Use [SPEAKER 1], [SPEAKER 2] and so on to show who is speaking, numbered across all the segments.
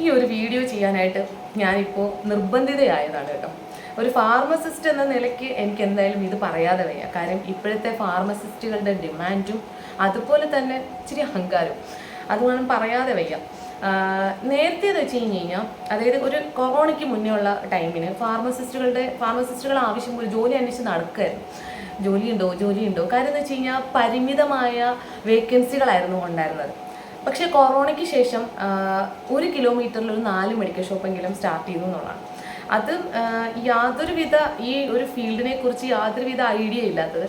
[SPEAKER 1] ഈ ഒരു വീഡിയോ ചെയ്യാനായിട്ട് ഞാനിപ്പോൾ നിർബന്ധിതയായതാണ് കേട്ടോ. ഒരു ഫാർമസിസ്റ്റ് എന്ന നിലയ്ക്ക് എനിക്ക് എന്തായാലും ഇത് പറയാതെ വയ്യ. കാര്യം ഇപ്പോഴത്തെ ഫാർമസിസ്റ്റുകളുടെ ഡിമാൻഡും അതുപോലെ തന്നെ ഇച്ചിരി അഹങ്കാരവും. അതുകൊണ്ട് പറയാതെ വയ്യ. നേരത്തെ എന്ന് വെച്ച് കഴിഞ്ഞ് കഴിഞ്ഞാൽ അതായത് ഒരു കൊറോണയ്ക്ക് മുന്നേ ഉള്ള ടൈമിന് ഫാർമസിസ്റ്റുകളുടെ ഫാർമസിസ്റ്റുകൾ ആവശ്യം ഒരു ജോലി അന്വേഷിച്ച് നടക്കുമായിരുന്നു ജോലിയുണ്ടോ? ജോലിയുണ്ടോ? കാര്യം എന്ന് വെച്ച് കഴിഞ്ഞാൽ പരിമിതമായ വേക്കൻസികളായിരുന്നു ഉണ്ടായിരുന്നത്. പക്ഷേ കൊറോണയ്ക്ക് ശേഷം ഒരു കിലോമീറ്ററിൽ ഒരു നാല് മെഡിക്കൽ ഷോപ്പെങ്കിലും സ്റ്റാർട്ട് ചെയ്തു എന്നുള്ളതാണ്. അത് യാതൊരുവിധ ഈ ഒരു ഫീൽഡിനെ കുറിച്ച് യാതൊരുവിധ ഐഡിയ ഇല്ലാത്തത്.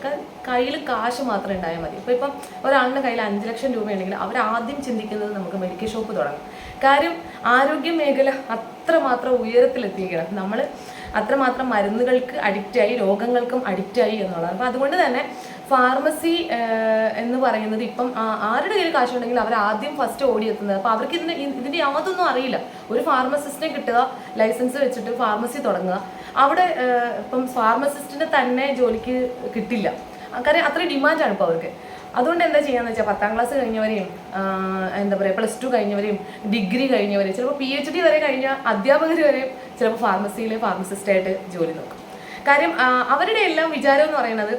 [SPEAKER 1] കയ്യിൽ കാശ് മാത്രം ഉണ്ടായാൽ മതി. ഇപ്പോൾ ഇപ്പം ഒരാളുടെ കയ്യിൽ അഞ്ച് ലക്ഷം രൂപയുണ്ടെങ്കിൽ അവർ ആദ്യം ചിന്തിക്കുന്നത് നമുക്ക് മെഡിക്കൽ ഷോപ്പ് തുടങ്ങാം. കാര്യം ആരോഗ്യ മേഖല അത്രമാത്രം ഉയരത്തിലെത്തിക്കണം നമ്മൾ അത്രമാത്രം മരുന്നുകൾക്ക് അഡിക്റ്റായി രോഗങ്ങൾക്കും അഡിക്റ്റായി എന്നുള്ളതാണ്. അപ്പോൾ അതുകൊണ്ട് തന്നെ ഫാർമസി എന്ന് പറയുന്നത് ഇപ്പം ആരുടെ കയ്യിൽ കാശുണ്ടെങ്കിൽ അവർ ആദ്യം ഫസ്റ്റ് ഓടിയെത്തുന്നത്. അപ്പോൾ അവർക്ക് ഇതിന് ഇതിന്റെ യാതൊന്നും അറിയില്ല. ഒരു ഫാർമസിസ്റ്റിനെ കിട്ടുക ലൈസൻസ് വെച്ചിട്ട് ഫാർമസി തുടങ്ങുക. അവിടെ ഇപ്പം ഫാർമസിസ്റ്റിന് തന്നെ ജോലിക്ക് കിട്ടില്ല. കാരണം അത്രയും ഡിമാൻഡാണ് ഇപ്പോൾ അവർക്ക്. അതുകൊണ്ട് എന്താ ചെയ്യാന്ന് വെച്ചാൽ പത്താം ക്ലാസ് കഴിഞ്ഞവരെയും എന്താ പറയുക പ്ലസ് ടു കഴിഞ്ഞവരെയും ഡിഗ്രി കഴിഞ്ഞവരെയും ചിലപ്പോൾ പി എച്ച് ഡി വരെ കഴിഞ്ഞ അധ്യാപകർ വരെയും ചിലപ്പോൾ ഫാർമസിയിലെ ഫാർമസിസ്റ്റായിട്ട് ജോലി നോക്കും. കാര്യം അവരുടെ എല്ലാം വിചാരം എന്ന് പറയുന്നത്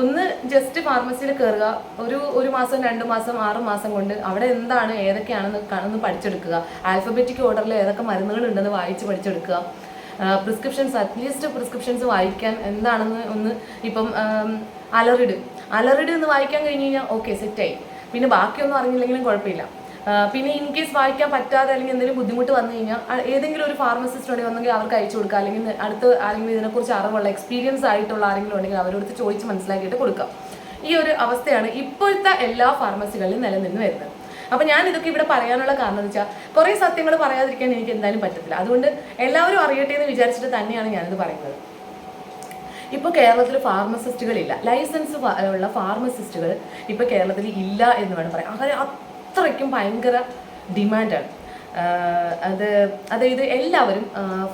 [SPEAKER 1] ഒന്ന് ജസ്റ്റ് ഫാർമസിയിൽ കയറുക ഒരു ഒരു മാസം രണ്ട് മാസം ആറ് മാസം കൊണ്ട് അവിടെ എന്താണ് ഏതൊക്കെയാണെന്ന് കാണുന്ന പഠിച്ചെടുക്കുക. ആൽഫബറ്റിക് ഓർഡറിൽ ഏതൊക്കെ മരുന്നുകൾ ഉണ്ടെന്ന് വായിച്ച് പഠിച്ചെടുക്കുക. പ്രിസ്ക്രിപ്ഷൻസ് അറ്റ്ലീസ്റ്റ് പ്രിസ്ക്രിപ്ഷൻസ് വായിക്കാൻ എന്താണെന്ന് ഒന്ന് ഇപ്പം അലറിഡ് അലറിഡ് എന്ന് വായിക്കാൻ കഴിഞ്ഞ് കഴിഞ്ഞാൽ ഓക്കെ സെറ്റായി പിന്നെ ബാക്കിയൊന്നും അറിഞ്ഞില്ലെങ്കിലും കുഴപ്പമില്ല. പിന്നെ ഇൻ കേസ് വായിക്കാൻ പറ്റാതെ അല്ലെങ്കിൽ എന്തെങ്കിലും ബുദ്ധിമുട്ട് വന്നു കഴിഞ്ഞാൽ ഏതെങ്കിലും ഒരു ഫാർമസിസ്റ്റ് ഉണ്ടെങ്കിൽ ഒന്നെങ്കിൽ അവർക്ക് അയച്ചു കൊടുക്കുക. അല്ലെങ്കിൽ അടുത്ത് ആരെങ്കിലും ഇതിനെക്കുറിച്ച് അറിവുള്ള എക്സ്പീരിയൻസ് ആയിട്ടുള്ള ആരെങ്കിലും ഉണ്ടെങ്കിൽ അവരോട് ചോദിച്ച് മനസ്സിലാക്കിയിട്ട് കൊടുക്കാം ഈ ഒരു അവസ്ഥയാണ് ഇപ്പോഴത്തെ എല്ലാ ഫാർമസികളിലും നിലനിന്ന് വരുന്നത്. അപ്പൊ ഞാൻ ഇതൊക്കെ ഇവിടെ പറയാനുള്ള കാരണം എന്ന് വെച്ചാൽ കുറേ സത്യങ്ങൾ പറയാതിരിക്കാൻ എനിക്ക് എന്തായാലും പറ്റത്തില്ല. അതുകൊണ്ട് എല്ലാവരും അറിയട്ടെ എന്ന് വിചാരിച്ചിട്ട് തന്നെയാണ് ഞാനിത് പറയുന്നത്. ഇപ്പോൾ കേരളത്തിൽ ഫാർമസിസ്റ്റുകളില്ല ലൈസൻസ് ഉള്ള ഫാർമസിസ്റ്റുകൾ ഇപ്പോൾ കേരളത്തിൽ ഇല്ല എന്ന് വേണം പറയാം അങ്ങനെ അത്രയ്ക്കും ഭയങ്കര ഡിമാൻഡാണ്. അത് അതായത് എല്ലാവരും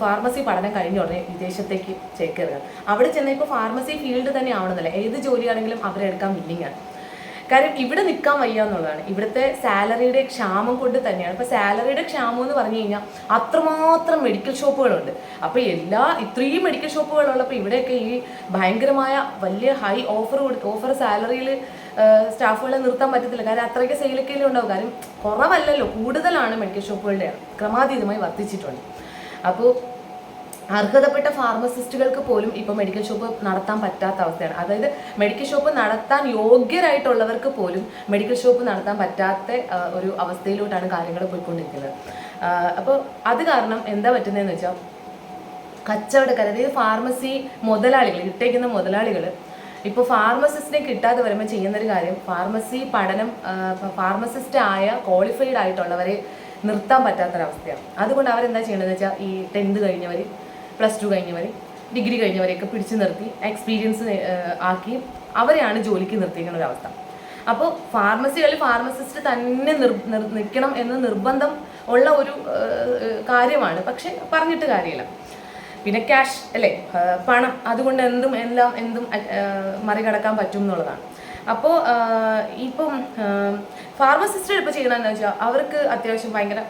[SPEAKER 1] ഫാർമസി പഠനം കഴിഞ്ഞ ഉടനെ വിദേശത്തേക്ക് ചേക്കേറുക. അവിടെ ചെന്ന ഇപ്പോൾ ഫാർമസി ഫീൽഡ് തന്നെ ആവണമെന്നില്ല ഏത് ജോലിയാണെങ്കിലും അവരെടുക്കാൻ വില്ലിങ്ങാണ് കാര്യം ഇവിടെ നിൽക്കാൻ വയ്യ എന്നുള്ളതാണ്. ഇവിടുത്തെ സാലറിയുടെ ക്ഷാമം കൊണ്ട് തന്നെയാണ്. ഇപ്പോൾ സാലറിയുടെ ക്ഷാമം എന്ന് പറഞ്ഞു കഴിഞ്ഞാൽ അത്രമാത്രം മെഡിക്കൽ ഷോപ്പുകളുണ്ട് അപ്പോൾ എല്ലാ ഇത്രയും മെഡിക്കൽ ഷോപ്പുകളുള്ളപ്പോൾ ഇവിടെയൊക്കെ ഈ ഭയങ്കരമായ വലിയ ഹൈ ഓഫർ ഓഫർ സാലറിയിൽ സ്റ്റാഫുകളെ നിർത്താൻ പറ്റത്തില്ല. കാരണം അത്രയ്ക്ക് സെയിലൊക്കെ ഉണ്ടാവും. കാര്യം കുറവല്ലല്ലോ. കൂടുതലാണ് മെഡിക്കൽ ഷോപ്പുകളുടെ ക്രമാതീതമായി വർദ്ധിച്ചിട്ടുണ്ട്. അപ്പോൾ അർഹതപ്പെട്ട ഫാർമസിസ്റ്റുകൾക്ക് പോലും ഇപ്പൊ മെഡിക്കൽ ഷോപ്പ് നടത്താൻ പറ്റാത്ത അവസ്ഥയാണ്. അതായത് മെഡിക്കൽ ഷോപ്പ് നടത്താൻ യോഗ്യരായിട്ടുള്ളവർക്ക് പോലും മെഡിക്കൽ ഷോപ്പ് നടത്താൻ പറ്റാത്ത ഒരു അവസ്ഥയിലോട്ടാണ് കാര്യങ്ങൾ പോയിക്കൊണ്ടിരിക്കുന്നത്. അപ്പോൾ അത് കാരണം എന്താ പറ്റുന്നതെന്ന് വെച്ചാൽ കച്ചവടക്കാർ അതായത് ഫാർമസി മുതലാളികൾ ഇട്ടേക്കുന്ന മുതലാളികൾ ഇപ്പോൾ ഫാർമസിസ്റ്റിനെ കിട്ടാതെ വരുമ്പോൾ ചെയ്യുന്നൊരു കാര്യം ഫാർമസി പഠനം ഫാർമസിസ്റ്റ് ആയ ക്വാളിഫൈഡ് ആയിട്ടുള്ളവരെ നിർത്താൻ പറ്റാത്തൊരവസ്ഥയാണ്. അതുകൊണ്ട് അവരെന്താ ചെയ്യണമെന്ന് വെച്ചാൽ ഈ ടെൻത്ത് കഴിഞ്ഞവർ പ്ലസ് ടു കഴിഞ്ഞവർ ഡിഗ്രി കഴിഞ്ഞവരെയൊക്കെ പിടിച്ചു നിർത്തി എക്സ്പീരിയൻസ് ആക്കി അവരെയാണ് ജോലിക്ക് നിർത്തിയിരിക്കുന്ന ഒരവസ്ഥ അപ്പോൾ ഫാർമസികളിൽ ഫാർമസിസ്റ്റ് തന്നെ നിർ- നിൽക്കണം എന്ന് നിർബന്ധം ഉള്ള ഒരു കാര്യമാണ്. പക്ഷെ പറഞ്ഞിട്ട് കാര്യമില്ല. പിന്നെ ക്യാഷ് അല്ലേ? പണം. അതുകൊണ്ട് എന്തും എല്ലാം എന്തും മറികടക്കാൻ പറ്റും എന്നുള്ളതാണ് അപ്പോൾ ഇപ്പം ഫാർമസിസ്റ്റുകൾ ഇപ്പോൾ ചെയ്യണമെന്ന് വെച്ചാൽ അവർക്ക് അത്യാവശ്യം ഭയങ്കര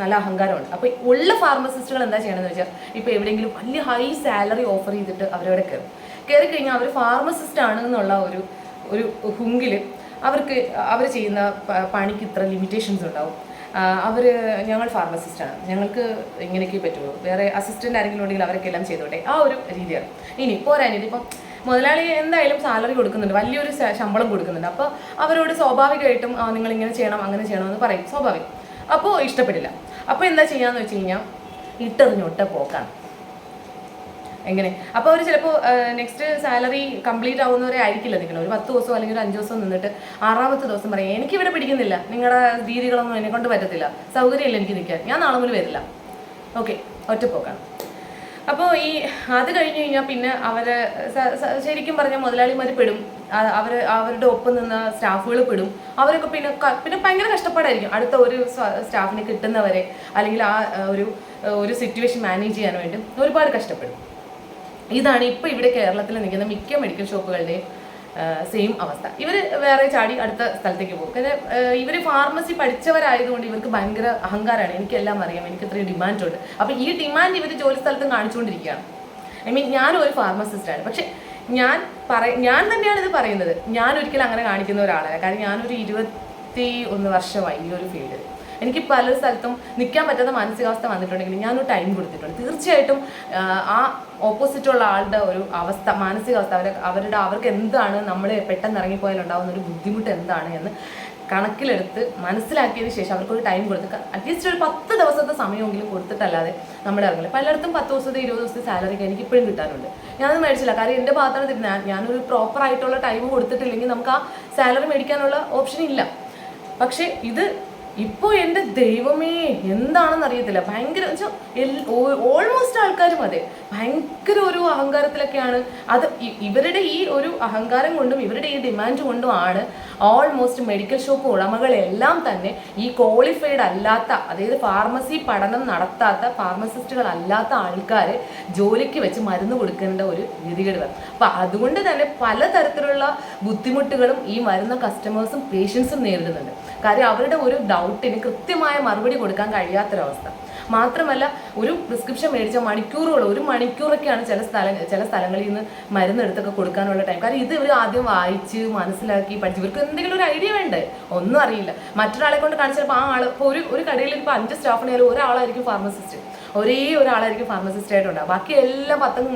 [SPEAKER 1] നല്ല അഹങ്കാരമുണ്ട്. അപ്പോൾ ഉള്ള ഫാർമസിസ്റ്റുകൾ എന്താ ചെയ്യണമെന്ന് വെച്ചാൽ ഇപ്പോൾ എവിടെയെങ്കിലും വലിയ ഹൈ സാലറി ഓഫർ ചെയ്തിട്ട് അവരവിടെ കയറും കയറി കഴിഞ്ഞാൽ അവർ ഫാർമസിസ്റ്റ് ആണ് എന്നുള്ള ഒരു ഒരു ഹുങ്കിൽ അവർക്ക് അവർ ചെയ്യുന്ന പണിക്ക് ഇത്ര ലിമിറ്റേഷൻസ് ഉണ്ടാവും. അവർ ഞങ്ങൾ ഫാർമസിസ്റ്റാണ് ഞങ്ങൾക്ക് ഇങ്ങനെയൊക്കെ പറ്റുള്ളൂ. വേറെ അസിസ്റ്റന്റ് ആരെങ്കിലും ഉണ്ടെങ്കിൽ അവരൊക്കെ എല്ലാം ചെയ്തോട്ടെ. ആ ഒരു രീതിയാണ്. ഇനി പോരാനിത് ഇപ്പം മുതലാളി എന്തായാലും സാലറി കൊടുക്കുന്നുണ്ട്. വലിയൊരു ശമ്പളം കൊടുക്കുന്നുണ്ട്. അപ്പോൾ അവരോട് സ്വാഭാവികമായിട്ടും നിങ്ങൾ ഇങ്ങനെ ചെയ്യണം അങ്ങനെ ചെയ്യണം എന്ന് പറയും. സ്വാഭാവികം. അപ്പോൾ ഇഷ്ടപ്പെടില്ല. അപ്പോൾ എന്താ ചെയ്യാന്ന് വെച്ച് കഴിഞ്ഞാൽ ഇട്ടെറിഞ്ഞൊട്ട പോക്കാണ്. എങ്ങനെ? അപ്പോൾ അവർ ചിലപ്പോ നെക്സ്റ്റ് സാലറി കംപ്ലീറ്റ് ആവുന്നവരെ ആയിരിക്കില്ല നിങ്ങൾ ഒരു പത്ത് ദിവസം അല്ലെങ്കിൽ ഒരു അഞ്ച് ദിവസം നിന്നിട്ട് ആറാമത്തെ ദിവസം പറയാം എനിക്ക് ഇവിടെ പിടിക്കുന്നില്ല. നിങ്ങളുടെ രീതികളൊന്നും എന്നെ കൊണ്ട് പറ്റത്തില്ല. സൗകര്യമില്ല എനിക്ക് നിൽക്കാൻ ഞാൻ നാളെ മുതൽ വരില്ല. ഓക്കെ ഒറ്റപ്പോക്കാണ്. അപ്പോൾ ഈ അത് കഴിഞ്ഞ് കഴിഞ്ഞാൽ പിന്നെ സ- ശരിക്കും പറഞ്ഞാൽ മുതലാളിമാർ പെടും. അവർ അവർ അവരുടെ ഒപ്പം നിന്ന സ്റ്റാഫുകൾ പെടും. അവരൊക്കെ പിന്നെ പിന്നെ ഭയങ്കര കഷ്ടപ്പാടായിരിക്കും. അടുത്ത ഒരു സ്റ്റാഫിന് കിട്ടുന്നവരെ അല്ലെങ്കിൽ ആ, ഒരു ഒരു സിറ്റുവേഷൻ മാനേജ് ചെയ്യാൻ വേണ്ടി ഒരുപാട് കഷ്ടപ്പെടും. ഇതാണ് ഇപ്പോൾ ഇവിടെ കേരളത്തിൽ നിൽക്കുന്ന മിക്ക മെഡിക്കൽ ഷോപ്പുകളുടെയും സെയിം അവസ്ഥ. ഇവർ വേറെ ചാടി അടുത്ത സ്ഥലത്തേക്ക് പോകും. കാരണം ഇവർ ഫാർമസി പഠിച്ചവരായതുകൊണ്ട് ഇവർക്ക് ഭയങ്കര അഹങ്കാരമാണ് എനിക്കെല്ലാം അറിയാം. എനിക്ക് ഇത്രയും ഡിമാൻഡുണ്ട് അപ്പോൾ ഈ ഡിമാൻഡ് ഇവർ ജോലി സ്ഥലത്തും കാണിച്ചുകൊണ്ടിരിക്കുകയാണ്. ഐ മീൻ ഞാനും ഒരു ഫാർമസിസ്റ്റാണ് പക്ഷെ ഞാൻ പറ ഞാൻ തന്നെയാണ് ഇത് പറയുന്നത്. ഞാൻ ഒരിക്കലും അങ്ങനെ കാണിക്കുന്ന ഒരാളാണ് കാരണം ഞാനൊരു ഇരുപത്തി ഒന്ന് വർഷമായി ഈ ഒരു ഫീൽഡിൽ എനിക്ക് പല സ്ഥലത്തും നിൽക്കാൻ പറ്റാത്ത മാനസികാവസ്ഥ വന്നിട്ടുണ്ടെങ്കിൽ ഞാനൊരു ടൈം കൊടുത്തിട്ടുണ്ട്. തീർച്ചയായിട്ടും ആ ഓപ്പോസിറ്റുള്ള ആളുടെ ഒരു അവസ്ഥ മാനസികാവസ്ഥ അവരെ അവരുടെ അവർക്ക് എന്താണ് നമ്മൾ പെട്ടെന്ന് ഇറങ്ങിപ്പോയാൽ ഉണ്ടാകുന്ന ഒരു ബുദ്ധിമുട്ട് എന്താണ് എന്ന് കണക്കിലെടുത്ത് മനസ്സിലാക്കിയതിന് ശേഷം അവർക്കൊരു ടൈം കൊടുത്ത് അറ്റ്ലീസ്റ്റ് ഒരു പത്ത് ദിവസത്തെ സമയമെങ്കിലും കൊടുത്തിട്ടല്ലാതെ നമ്മൾ ഇറങ്ങില്ല പലയിടത്തും പത്ത് ദിവസത്തെ ഇരുപത് ദിവസത്തെ സാലറി ഒക്കെ എനിക്ക് ഇപ്പോഴും കിട്ടാനുണ്ട് ഞാനത് മേടിച്ചില്ല. കാര്യം എന്റെ ഭാഗത്താണ് ഞാൻ- ഞാനൊരു പ്രോപ്പർ ആയിട്ടുള്ള ടൈം കൊടുത്തിട്ടില്ലെങ്കിൽ നമുക്ക് ആ സാലറി മേടിക്കാനുള്ള ഓപ്ഷൻ ഇല്ല. പക്ഷേ ഇത് ഇപ്പോൾ എന്റെ ദൈവമേ എന്താണെന്ന് അറിയത്തില്ല. ഭയങ്കര ഓൾമോസ്റ്റ് ആൾക്കാരും അതെ. ഭയങ്കര ഒരു അഹങ്കാരത്തിലൊക്കെയാണ്. അത് ഇവരുടെ ഈ ഒരു അഹങ്കാരം കൊണ്ടും ഇവരുടെ ഈ ഡിമാൻഡ് കൊണ്ടും ആണ് ഓൾമോസ്റ്റ് മെഡിക്കൽ ഷോപ്പ് ഉടമകളെല്ലാം തന്നെ ഈ ക്വാളിഫൈഡ് അല്ലാത്ത അതായത് ഫാർമസി പഠനം നടത്താത്ത ഫാർമസിസ്റ്റുകൾ അല്ലാത്ത ആൾക്കാരെ ജോലിക്ക് വെച്ച് മരുന്ന് കൊടുക്കേണ്ട ഒരു ഗതികേട് വരും അപ്പൊ അതുകൊണ്ട് തന്നെ പലതരത്തിലുള്ള ബുദ്ധിമുട്ടുകളും ഈ വരുന്ന കസ്റ്റമേഴ്സും പേഷ്യൻസും നേരിടുന്നുണ്ട്. കാര്യം അവരുടെ ഒരു ഡൗട്ടിന് കൃത്യമായ മറുപടി കൊടുക്കാൻ കഴിയാത്തൊരവസ്ഥ. മാത്രമല്ല ഒരു പ്രിസ്ക്രിപ്ഷൻ മേടിച്ച മണിക്കൂറുകൾ ഒരു മണിക്കൂറൊക്കെയാണ് ചില സ്ഥല ചില സ്ഥലങ്ങളിൽ നിന്ന് മരുന്നെടുത്തൊക്കെ കൊടുക്കാനുള്ള ടൈം കാരണം ഇത് ഇവർ ആദ്യം വായിച്ച് മനസ്സിലാക്കി പഠിച്ച് ഇവർക്ക് എന്തെങ്കിലും ഒരു ഐഡിയ വേണ്ടേ? ഒന്നും അറിയില്ല. മറ്റൊരാളെ കൊണ്ട് കാണിച്ചപ്പോൾ ആ ആൾ ഇപ്പോൾ ഒരു ഒരു കടയിൽ ഇപ്പോൾ അഞ്ച് സ്റ്റാഫിനായാലും ഒരാളായിരിക്കും ഫാർമസിസ്റ്റ് ഒരേ ഒരാളായിരിക്കും ഫാർമസിസ്റ്റ് ആയിട്ടുണ്ടാവും ബാക്കി എല്ലാം പത്തും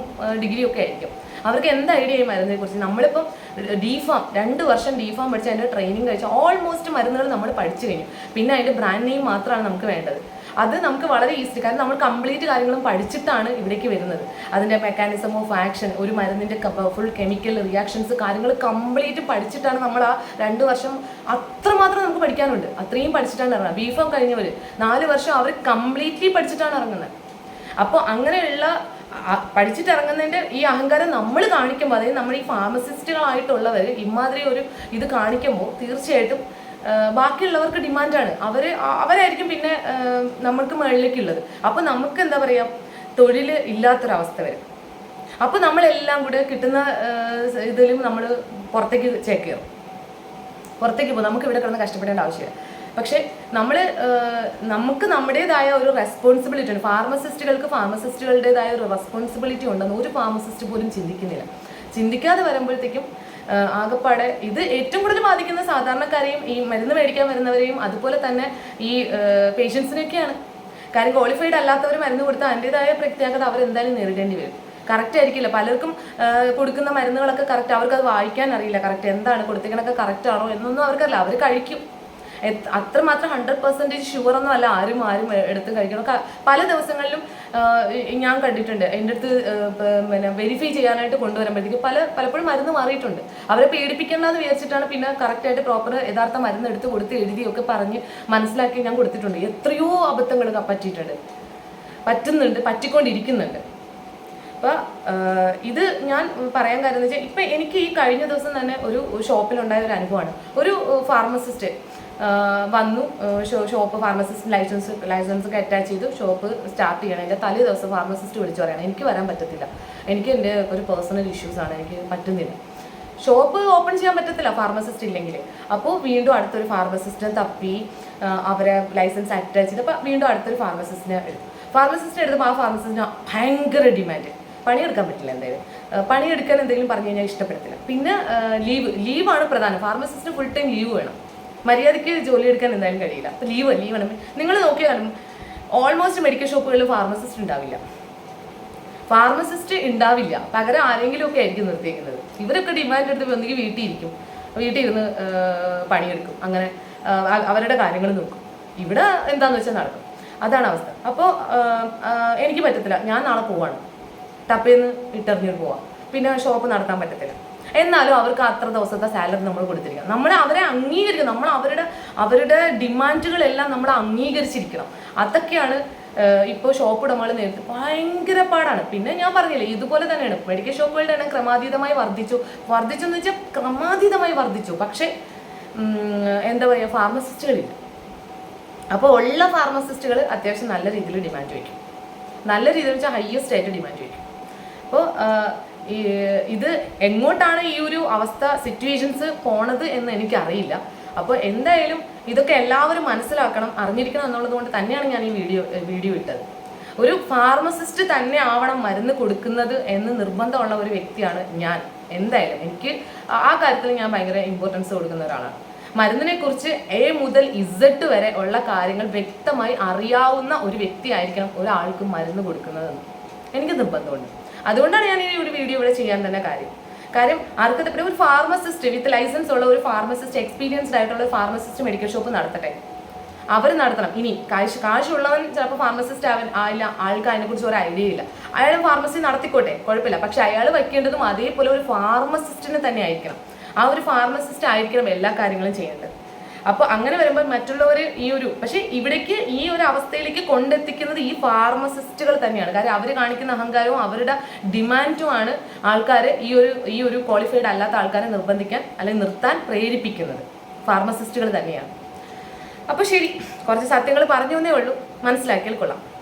[SPEAKER 1] ഡിഗ്രിയൊക്കെ ആയിരിക്കും. അവർക്ക് എന്ത് ഐഡിയ ഈ മരുന്നിനെ കുറിച്ച്? നമ്മളിപ്പം ഡിഫാം രണ്ട് വർഷം ഡിഫാം പഠിച്ച് അതിന്റെ ട്രെയിനിങ് കഴിച്ച് ഓൾമോസ്റ്റ് മരുന്നുകൾ നമ്മൾ പഠിച്ചു കഴിഞ്ഞു. പിന്നെ അതിന്റെ ബ്രാൻഡ് നെയിം മാത്രമാണ് നമുക്ക് വേണ്ടത്. അത് നമുക്ക് വളരെ ഈസി കാരണം നമ്മൾ കംപ്ലീറ്റ് കാര്യങ്ങളും പഠിച്ചിട്ടാണ് ഇവിടേക്ക് വരുന്നത്. അതിന്റെ മെക്കാനിസം ഓഫ് ആക്ഷൻ ഒരു മരുന്നിന്റെ ഫുൾ കെമിക്കൽ റിയാക്ഷൻസ് കാര്യങ്ങൾ കംപ്ലീറ്റ് പഠിച്ചിട്ടാണ് നമ്മൾ ആ രണ്ട് വർഷം അത്രമാത്രം നമുക്ക് പഠിക്കാനുണ്ട്. അത്രയും പഠിച്ചിട്ടാണ് ഇറങ്ങുന്നത്. ബി ഫോം കഴിഞ്ഞവർ നാല് വർഷം അവർ കംപ്ലീറ്റ്ലി പഠിച്ചിട്ടാണ് ഇറങ്ങുന്നത്. അപ്പോൾ അങ്ങനെയുള്ള പഠിച്ചിട്ട് ഇറങ്ങുന്നതിന്റെ ഈ അഹങ്കാരം നമ്മൾ കാണിക്കുമ്പോൾ അതായത് നമ്മൾ ഈ ഫാർമസിസ്റ്റുകളായിട്ടുള്ളവർ ഇമാതിരി ഒരു ഇത് കാണിക്കുമ്പോൾ തീർച്ചയായിട്ടും ബാക്കിയുള്ളവർക്ക് ഡിമാൻഡാണ്. അവർ അവരായിരിക്കും പിന്നെ നമ്മൾക്ക് മുകളിലേക്കുള്ളത് അപ്പോൾ നമുക്ക് എന്താ പറയുക തൊഴിൽ ഇല്ലാത്തൊരവസ്ഥ വരും. അപ്പോൾ നമ്മളെല്ലാം കൂടെ കിട്ടുന്ന ഇതിലും നമ്മൾ പുറത്തേക്ക് ചേക്കേറും പുറത്തേക്ക് പോകും. നമുക്ക് ഇവിടെ കിടന്ന് കഷ്ടപ്പെടേണ്ട ആവശ്യമില്ല. പക്ഷേ നമ്മൾ നമുക്ക് നമ്മുടേതായ ഒരു റെസ്പോൺസിബിലിറ്റി ഉണ്ട്. ഫാർമസിസ്റ്റുകൾക്ക് ഫാർമസിസ്റ്റുകളുടേതായ ഒരു റെസ്പോൺസിബിലിറ്റി ഉണ്ടെന്ന് ഒരു ഫാർമസിസ്റ്റ് പോലും ചിന്തിക്കുന്നില്ല. ചിന്തിക്കാതെ വരുമ്പോഴത്തേക്കും ആകപ്പാടെ ഇത് ഏറ്റവും കൂടുതൽ ബാധിക്കുന്ന സാധാരണക്കാരെയും ഈ മരുന്ന് മേടിക്കാൻ വരുന്നവരെയും അതുപോലെ തന്നെ ഈ പേഷ്യൻസിനെയൊക്കെയാണ് കാര്യം ക്വാളിഫൈഡ് അല്ലാത്തവർ മരുന്ന് കൊടുത്താൽ അതിന്റെതായ പ്രത്യേകത അവരെന്തായാലും നേരിടേണ്ടി വരും. കറക്റ്റ് ആയിരിക്കില്ല. പലർക്കും കൊടുക്കുന്ന മരുന്നുകളൊക്കെ കറക്റ്റ് അവർക്ക് അത് വായിക്കാൻ അറിയില്ല. കറക്റ്റ് എന്താണ് കൊടുത്തിക്കണൊക്കെ കറക്റ്റ് ആണോ എന്നൊന്നും അവർക്കറിയില്ല. അവർ കഴിക്കും. അത്രമാത്രം ഹൺഡ്രഡ് പെർസെന്റേജ് ഷുവർ ഒന്നും അല്ല ആരും ആരും എടുത്ത് കഴിക്കണം. പല ദിവസങ്ങളിലും ഞാൻ കണ്ടിട്ടുണ്ട്. എന്റെ അടുത്ത് പിന്നെ വെരിഫൈ ചെയ്യാനായിട്ട് കൊണ്ടുവരുമ്പോഴത്തേക്ക് പല പലപ്പോഴും മരുന്ന് മാറിയിട്ടുണ്ട്. അവരെ പേടിപ്പിക്കേണ്ടെന്ന് വിചാരിച്ചിട്ടാണ് പിന്നെ കറക്റ്റായിട്ട് പ്രോപ്പർ യഥാർത്ഥ മരുന്ന് എടുത്ത് കൊടുത്ത് എഴുതിയൊക്കെ പറഞ്ഞ് മനസ്സിലാക്കി ഞാൻ കൊടുത്തിട്ടുണ്ട്. എത്രയോ അബദ്ധങ്ങൾ പറ്റിയിട്ടുണ്ട്. പറ്റുന്നുണ്ട് പറ്റിക്കൊണ്ടിരിക്കുന്നുണ്ട്. അപ്പോൾ ഇത് ഞാൻ പറയാൻ കാര്യം എന്ന് വെച്ചാൽ ഇപ്പൊ എനിക്ക് ഈ കഴിഞ്ഞ ദിവസം തന്നെ ഒരു ഷോപ്പിലുണ്ടായ ഒരു അനുഭവമാണ്. ഒരു ഫാർമസിസ്റ്റ് വന്നു. ഷോപ്പ് ഫാർമസിസ്റ്റ് ലൈസൻസ് ലൈസൻസ് ഒക്കെ അറ്റാച്ച് ചെയ്തു. ഷോപ്പ് സ്റ്റാർട്ട് ചെയ്യണം. എന്റെ തലേ ദിവസം ഫാർമസിസ്റ്റ് വിളിച്ചു പറയണം എനിക്ക് വരാൻ പറ്റത്തില്ല. എനിക്ക് എന്റെ ഒരു പേഴ്സണൽ ഇഷ്യൂസ് ആണ്. എനിക്ക് പറ്റുന്നില്ല. ഷോപ്പ് ഓപ്പൺ ചെയ്യാൻ പറ്റത്തില്ല ഫാർമസിസ്റ്റ് ഇല്ലെങ്കിൽ അപ്പോൾ വീണ്ടും അടുത്തൊരു ഫാർമസിസ്റ്റിനെ തപ്പി അവരെ ലൈസൻസ് അറ്റാച്ച് ചെയ്ത് അപ്പോൾ വീണ്ടും അടുത്തൊരു ഫാർമസിസ്റ്റിനെ എടുത്തു. ഫാർമസിസ്റ്റ് എടുത്തപ്പോൾ ആ ഫാർമസിസ്റ്റിന് ഭയങ്കര ഡിമാൻഡ് പണിയെടുക്കാൻ പറ്റില്ല എന്തായാലും. പണിയെടുക്കാൻ എന്തെങ്കിലും പറഞ്ഞു കഴിഞ്ഞാൽ ഇഷ്ടപ്പെടത്തില്ല. പിന്നെ ലീവ് ലീവാണ് പ്രധാനം. ഫാർമസിസ്റ്റിന് ഫുൾ ടൈം ലീവ് വേണം. മര്യാദയ്ക്ക് ജോലി എടുക്കാൻ എന്തായാലും കഴിയില്ല. അപ്പോൾ ലീവ് ലീവ് വേണം നിങ്ങൾ നോക്കിയാലും ഓൾമോസ്റ്റ് മെഡിക്കൽ ഷോപ്പുകളിൽ ഫാർമസിസ്റ്റ് ഉണ്ടാവില്ല. ഫാർമസിസ്റ്റ് ഉണ്ടാവില്ല. പകരം ആരെങ്കിലും ഒക്കെ ആയിരിക്കും നിർത്തിയേക്കുന്നത്. ഇവരൊക്കെ ഡിമാൻഡ് എടുത്ത് ഒന്നുകിൽ വീട്ടിൽ ഇരിക്കും. വീട്ടിൽ ഇരുന്ന് പണിയെടുക്കും. അങ്ങനെ അവരുടെ കാര്യങ്ങൾ നോക്കും. ഇവിടെ എന്താന്ന് വെച്ചാൽ നടക്കും. അതാണ് അവസ്ഥ. അപ്പോൾ എനിക്ക് പറ്റത്തില്ല. ഞാൻ നാളെ പോവാണ്. ടപ്പേന്ന് ഇട്ടറിഞ്ഞിട്ട് പോവാം. പിന്നെ ഷോപ്പ് നടത്താൻ പറ്റത്തില്ല. എന്നാലും അവർക്ക് അത്ര ദിവസത്തെ സാലറി നമ്മൾ കൊടുത്തിരിക്കണം. നമ്മൾ അവരെ അംഗീകരിക്കണം. നമ്മൾ അവരുടെ അവരുടെ ഡിമാൻഡുകളെല്ലാം നമ്മൾ അംഗീകരിച്ചിരിക്കണം. അതൊക്കെയാണ് ഇപ്പോൾ ഷോപ്പ് ഉടമകൾ നേരിട്ട് ഭയങ്കര പാടാണ്. പിന്നെ ഞാൻ പറഞ്ഞില്ലേ ഇതുപോലെ തന്നെയാണ്. മെഡിക്കൽ ഷോപ്പുകളുടെ എണ്ണം ക്രമാതീതമായി വർദ്ധിച്ചു. വർദ്ധിച്ചു എന്ന് വെച്ചാൽ ക്രമാതീതമായി വർദ്ധിച്ചു. പക്ഷേ എന്താ പറയുക ഫാർമസിസ്റ്റുകളില്ല അപ്പോൾ ഉള്ള ഫാർമസിസ്റ്റുകൾ അത്യാവശ്യം നല്ല രീതിയിൽ ഡിമാൻഡ് വയ്ക്കും. നല്ല രീതിയിൽ വെച്ചാൽ ഹയസ്റ്റ് ആയിട്ട് ഡിമാൻഡ് വയ്ക്കും. അപ്പോൾ ഇത് എങ്ങോട്ടാണ് ഈ ഒരു അവസ്ഥ സിറ്റുവേഷൻസ് പോണത് എന്ന് എനിക്കറിയില്ല. അപ്പോൾ എന്തായാലും ഇതൊക്കെ എല്ലാവരും മനസ്സിലാക്കണം അറിഞ്ഞിരിക്കണം എന്നുള്ളത് കൊണ്ട് തന്നെയാണ് ഞാൻ ഈ വീഡിയോ വീഡിയോ ഇട്ടത്. ഒരു ഫാർമസിസ്റ്റ് തന്നെ ആവണം മരുന്ന് കൊടുക്കുന്നത് എന്ന് നിർബന്ധമുള്ള ഒരു വ്യക്തിയാണ് ഞാൻ. എന്തായാലും എനിക്ക് ആ- കാര്യത്തിൽ ഞാൻ ഭയങ്കര ഇമ്പോർട്ടൻസ് കൊടുക്കുന്ന ഒരാളാണ്. മരുന്നിനെ കുറിച്ച് എ മുതൽ ഇസഡ് വരെ ഉള്ള കാര്യങ്ങൾ വ്യക്തമായി അറിയാവുന്ന ഒരു വ്യക്തി ആയിരിക്കണം ഒരാൾക്ക് മരുന്ന് കൊടുക്കുന്നതെന്ന് എനിക്ക് നിർബന്ധമുണ്ട്. അതുകൊണ്ടാണ് ഞാൻ ഈ ഒരു വീഡിയോ ഇവിടെ ചെയ്യാൻ തന്നെ കാര്യം. കാര്യം അർഹത പിന്നെ ഒരു ഫാർമസിസ്റ്റ് വിത്ത് ലൈസൻസ് ഉള്ള ഒരു ഫാർമസിസ്റ്റ് എക്സ്പീരിയൻസ്ഡ് ആയിട്ടുള്ള ഒരു ഫാർമസിസ്റ്റ് മെഡിക്കൽ ഷോപ്പ് നടത്തട്ടെ. അവർ നടത്തണം. ഇനി കാശ് കാശുള്ളവൻ ചിലപ്പോൾ ഫാർമസിസ്റ്റ് ആവാൻ ആയില്ല ആൾക്ക് അതിനെക്കുറിച്ച് ഒരു ഐഡിയ ഇല്ല. അയാൾ ഫാർമസി നടത്തിക്കോട്ടെ കുഴപ്പമില്ല. പക്ഷെ അയാൾ വയ്ക്കേണ്ടതും അതേപോലെ ഒരു ഫാർമസിസ്റ്റിനെ തന്നെ ആയിരിക്കണം. ആ ഒരു ഫാർമസിസ്റ്റ് ആയിരിക്കണം എല്ലാ കാര്യങ്ങളും ചെയ്യേണ്ടത്. അപ്പോൾ അങ്ങനെ വരുമ്പോൾ മറ്റുള്ളവർ ഈ ഒരു പക്ഷേ ഇവിടേക്ക് ഈ ഒരു അവസ്ഥയിലേക്ക് കൊണ്ടെത്തിക്കുന്നത് ഈ ഫാർമസിസ്റ്റുകൾ തന്നെയാണ്. കാരണം അവർ കാണിക്കുന്ന അഹങ്കാരവും അവരുടെ ഡിമാൻഡുമാണ് ആൾക്കാരെ ഈ ഒരു ഈ ഒരു ക്വാളിഫൈഡ് അല്ലാത്ത ആൾക്കാരെ നിർബന്ധിക്കാൻ അല്ലെങ്കിൽ നിർത്താൻ പ്രേരിപ്പിക്കുന്നത്. ഫാർമസിസ്റ്റുകൾ തന്നെയാണ്. അപ്പോൾ ശരി. കുറച്ച് സത്യങ്ങൾ പറഞ്ഞു എന്നേ ഉള്ളൂ. മനസ്സിലാക്കിയാൽ കൊള്ളാം.